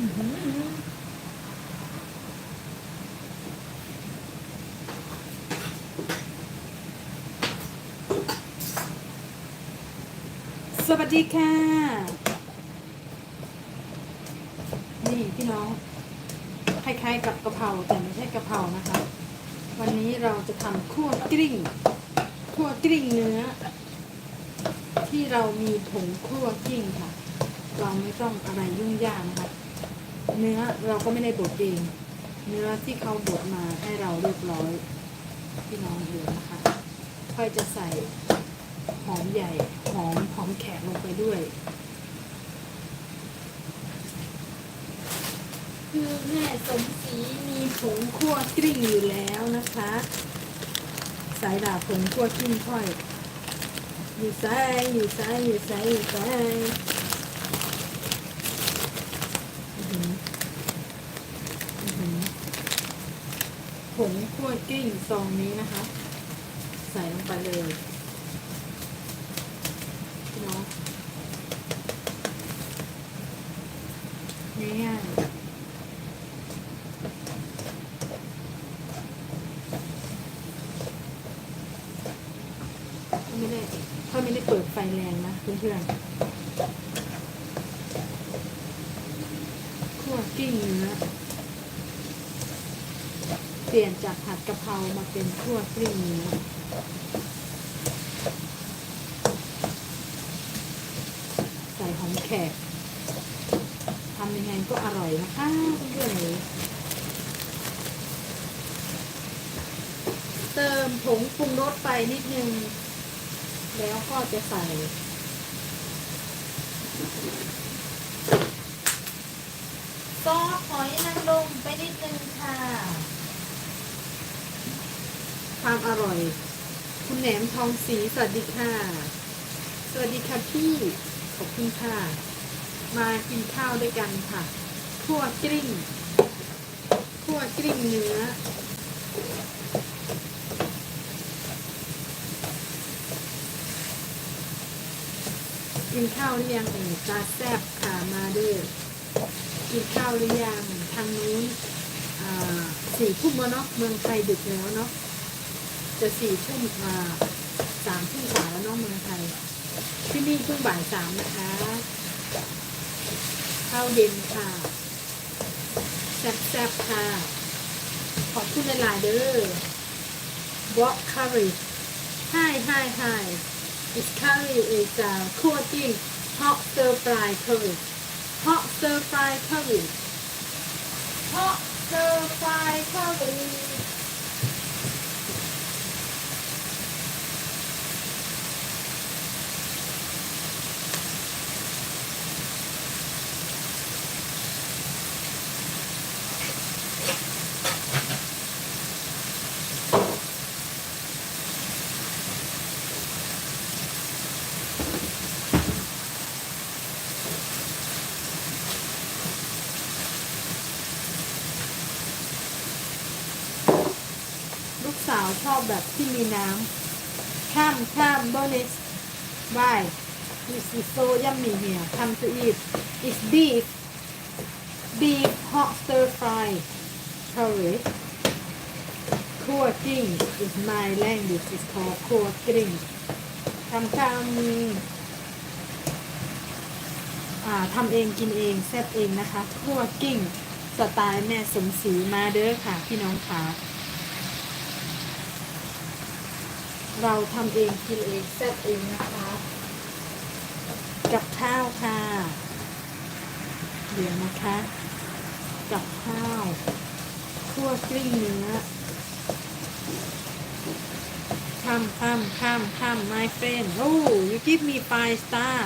สวัสดีค่ะ นี่พี่น้อง คล้ายๆกับกะเพราแต่ไม่ใช่กะเพรานะคะ วันนี้เราจะทำคั่วกลิ้งคั่วกลิ้งเนื้อ ที่เรามีผงคั่วกลิ้งค่ะ เราไม่ต้องอะไรยุ่งยากนะคะ เนื้อเราก็ไม่ได้บดเอง เนื้อที่เขาบดมาให้เราเรียบร้อยพี่น้องดูนะคะ ค่อยจะใส่หอมใหญ่หอมหอมแขกลงไปด้วย คือแม่สมศรีมีผงคั่วกลิ้งอยู่แล้วนะคะ สายดาบผงคั่วกลิ้งค่อย อยู่ซ้ายอยู่ซ้ายอยู่ซ้ายอยู่ซ้ายอื้อหืออื้อหือ ผงคั่วกลิ้งซองนี้นะคะ ใส่ลงไปเลยพี่น้องง่ายๆไม่ได้เขาไม่ได้เปิดไฟแรงนะเพื่อนๆคั่ว กิ้งเนื้อเปลี่ยนจากผัดกะเพรามาเป็นคั่วกลิ้งเนื้อใส่หอมแขกทำยังไงก็อร่อยนะคะเพื่อนๆเลยเติมผงปรุงรสไปนิดนึง แล้วก็จะใส่ ซอสหอยนางรมไปนิดนึงค่ะ ความอร่อย คุณแหนมทองสีสวัสดีค่ะ สวัสดีค่ะพี่ขอบคุณค่ะ มากินข้าวด้วยกันค่ะคั่วกลิ้งคั่วกลิ้งเนื้อกินข้าวหรือยังเอ่ยตาแซบค่ะมาด้วย กินข้าวหรือยังทางนู้นสี่ทุ่มแล้วเนาะเมืองไทยดึกแล้วเนาะจะสี่ทุ่มอ่าสามทุ่มกว่าแล้วเนาะเมืองไทยที่นี่เพิ่งบ่ายสามนะคะข้าวเย็นค่ะแซ่บๆค่ะ ขอบคุณหลายๆเด้อ What curry Hi hi hi This curry is uh, cooking hot stir fry curry hot stir fry curry เพราะเจอไฟเข้าไป ลูก สาวชอบแบบที่มีน้ำข้ามข้าม bonus why this is so yummy here come to eat it's beef beef hot stir fry curry คั่วกลิ้ง is my language is called คั่วกลิ้งทำข้าวมืออ่าทำเองกินเองแซ่บเองนะคะคั่วกิ้งสไตล์แม่สมศรีมาเด้อค่ะ พี่น้องค่ะ เราทำเองกินเองแซ่บเองนะคะ กับข้าวค่ะ เดี๋ยวนะคะ กับข้าวคั่วกลิ้งเนื้อข้ามข้ามข้ามข้าม my friend oh you give me five star